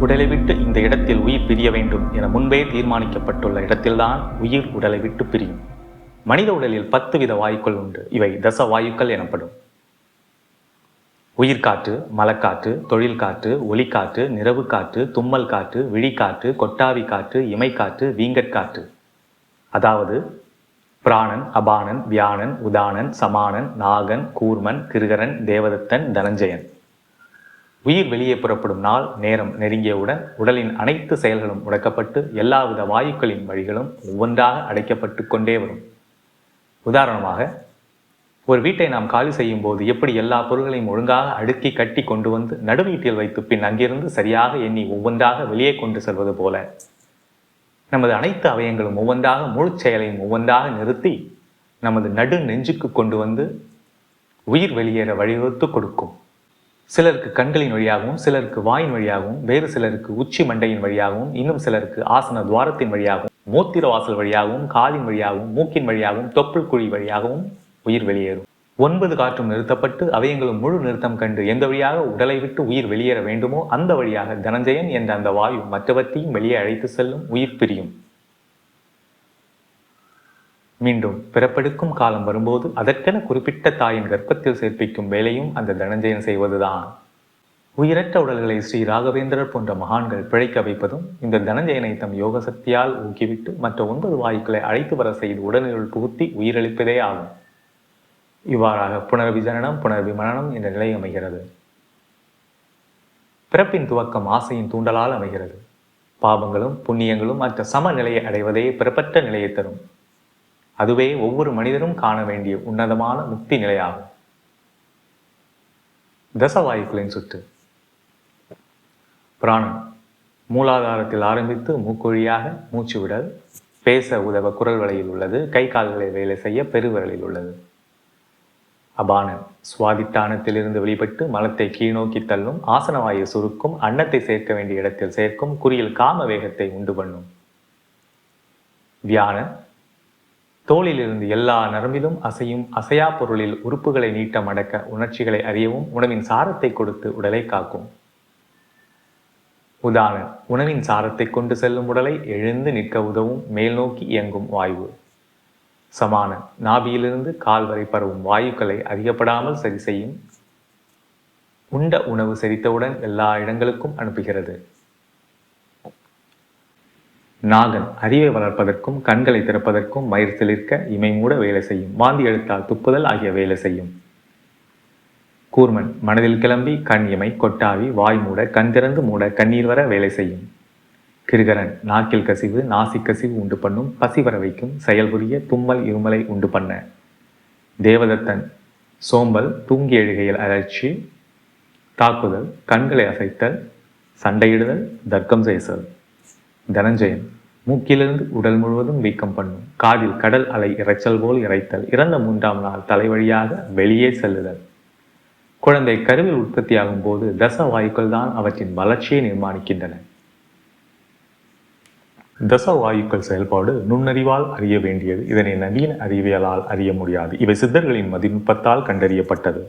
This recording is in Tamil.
உடலை விட்டு இந்த இடத்தில் உயிர் பிரிய வேண்டும் என முன்பே தீர்மானிக்கப்பட்டுள்ள இடத்தில்தான் உயிர் உடலை விட்டு பிரியும். மனித உடலில் பத்து வித வாயுக்கள் உண்டு. இவை தச வாயுக்கள் எனப்படும். உயிர்காற்று மலக்காற்று தொழில் காற்று ஒளிக்காற்று நிறவு காற்று தும்மல் காற்று விழிக்காற்று கொட்டாவி காற்று இமைக்காற்று வீங்கற்காற்று. அதாவது பிராணன் அபானன் வியானன் உதானன் சமானன் நாகன் கூர்மன் கிருகரன் தேவதத்தன் தனஞ்சயன். உயிர் வெளியே புறப்படும் நாள் நேரம் நெருங்கியவுடன் உடலின் அனைத்து செயல்களும் முடக்கப்பட்டு எல்லாவித வாயுக்களின் வழிகளும் ஒவ்வொன்றாக அடைக்கப்பட்டு கொண்டே வரும். உதாரணமாக ஒரு வீட்டை நாம் காலி செய்யும் போது எப்படி எல்லா பொருள்களையும் ஒழுங்காக அடுக்கி கட்டி கொண்டு வந்து நடுவீட்டில் வைத்து பின் அங்கிருந்து சரியாக எண்ணி ஒவ்வொன்றாக வெளியே கொண்டு செல்வது போல நமது அனைத்து அவயங்களும் ஒவ்வொன்றாக முழு செயலையும் ஒவ்வொன்றாக நிறுத்தி நமது நடு நெஞ்சுக்கு கொண்டு வந்து உயிர் வெளியேற வழிவகுத்து கொடுக்கும். சிலருக்கு கண்களின் வழியாகவும் சிலருக்கு வாயின் வழியாகவும் வேறு சிலருக்கு உச்சி மண்டையின் வழியாகவும் இன்னும் சிலருக்கு ஆசன துவாரத்தின் வழியாகவும் மூத்திர வாசல் வழியாகவும் காலின் வழியாகவும் மூக்கின் வழியாகவும் தொப்புள் குழி வழியாகவும் உயிர் வெளியேறும். ஒன்பது காற்றும் நிறுத்தப்பட்டு அவயங்களும் முழு நிறுத்தம் கண்டு எந்த வழியாக உடலை விட்டு உயிர் வெளியேற வேண்டுமோ அந்த வழியாக தனஞ்சயன் என்ற அந்த வாயு மற்றவற்றையும் வெளியே அழைத்து செல்லும் உயிர் பிரியும். மீண்டும் பிறப்பெடுக்கும் காலம் வரும்போது அதற்கென குறிப்பிட்ட தாயின் கர்ப்பத்தில் சேர்ப்பிக்கும் வேலையும் அந்த தனஞ்சயன் செய்வதுதான். உயிரற்ற உடல்களை ஸ்ரீ ராகவேந்திரர் போன்ற மகான்கள் பிழைக்க வைப்பதும் இந்த தனஞ்சயனை தம் யோக சக்தியால் ஊக்கிவிட்டு மற்ற ஒன்பது வாயுக்களை அழைத்து வர செய்து உடலினுள் புகுத்தி உயிரளிப்பதே ஆகும். இவ்வாறாக புனர்விஜனனம் புனர்விமரணம் என்ற நிலை அமைகிறது. பிறப்பின் துவக்கம் ஆசையின் தூண்டலால் அமைகிறது. பாவங்களும் புண்ணியங்களும் மற்ற சமநிலையை அடைவதே பிறப்பற்ற நிலையை தரும். அதுவே ஒவ்வொரு மனிதரும் காண வேண்டிய உன்னதமான முக்தி நிலையாகும். தசவாயுக்களின் சுற்று பிராணம். மூலாதாரத்தில் ஆரம்பித்து மூக்கொழியாக மூச்சு விடல் பேச உதவ குரல் வலையில் உள்ளது கை கால்களை வேலை செய்ய பெருவிரலில் உள்ளது. அபானன். சுவாதிட்டானத்திலிருந்து வெளிப்பட்டு மலத்தை கீழ்நோக்கி தள்ளும் ஆசனவாயு சுருக்கும் அன்னத்தை சேர்க்க வேண்டிய இடத்தில் சேர்க்கும் குறியில் காம வேகத்தை உண்டு பண்ணும். வியானன் தோளிலிருந்து எல்லா நரம்பிலும் அசையும் அசையா பொருளில் உறுப்புகளை நீட்ட மடக்க உணர்ச்சிகளை அறியவும் உணவின் சாரத்தை கொடுத்து உடலை காக்கும். உதாரணம் உணவின் சாரத்தை கொண்டு செல்லும் உடலை எழுந்து நிற்க உதவும் மேல் நோக்கி இயங்கும் வாயு சமான நாபியிலிருந்து கால் வரை பரவும் வாயுக்களை அதிகப்படாமல் சரி செய்யும். உண்ட உணவு செரித்தவுடன் எல்லா இடங்களுக்கும் அனுப்புகிறது. நாகன் அறிவை வளர்ப்பதற்கும் கண்களை திறப்பதற்கும் மயிர் சிலிர்க்க இமை மூட வேலை செய்யும். வாந்தி எடுத்தால் துப்புதல் ஆகிய வேலை செய்யும். கூர்மன் மனதில் கிளம்பி கண் இமை கொட்டாவி வாய் மூட கண் திறந்து மூட கண்ணீர் வர வேலை செய்யும். கிருகரன் நாக்கில் கசிவு நாசிக் கசிவு உண்டு பண்ணும். பசி வர வைக்கும். செயல்புரிய தும்மல் இருமலை உண்டு பண்ண. தேவதத்தன் சோம்பல் தூங்கி எழுகையில் அலர்ச்சி தாக்குதல் கண்களை அசைத்தல் சண்டையிடுதல் தர்க்கம் செய்தல் தனஞ்சயன். மூக்கிலிருந்து உடல் முழுவதும் வீக்கம் பண்ணும். காதில் கடல் அலை இறைச்சல் போல் இறைத்தல் இறந்த மூன்றாம் நாள் தலை வழியாக வெளியே செல்லுதல். குழந்தை கருவில் உற்பத்தியாகும் போது தச வாயுக்கள் தான் அவற்றின் வளர்ச்சியை நிர்மாணிக்கின்றன. தச வாயுக்கள் செயல்பாடு நுண்ணறிவால் அறிய வேண்டியது. இதனை நவீன அறிவியலால் அறிய முடியாது. இவை சித்தர்களின் மதிநுட்பத்தால் கண்டறியப்பட்டது.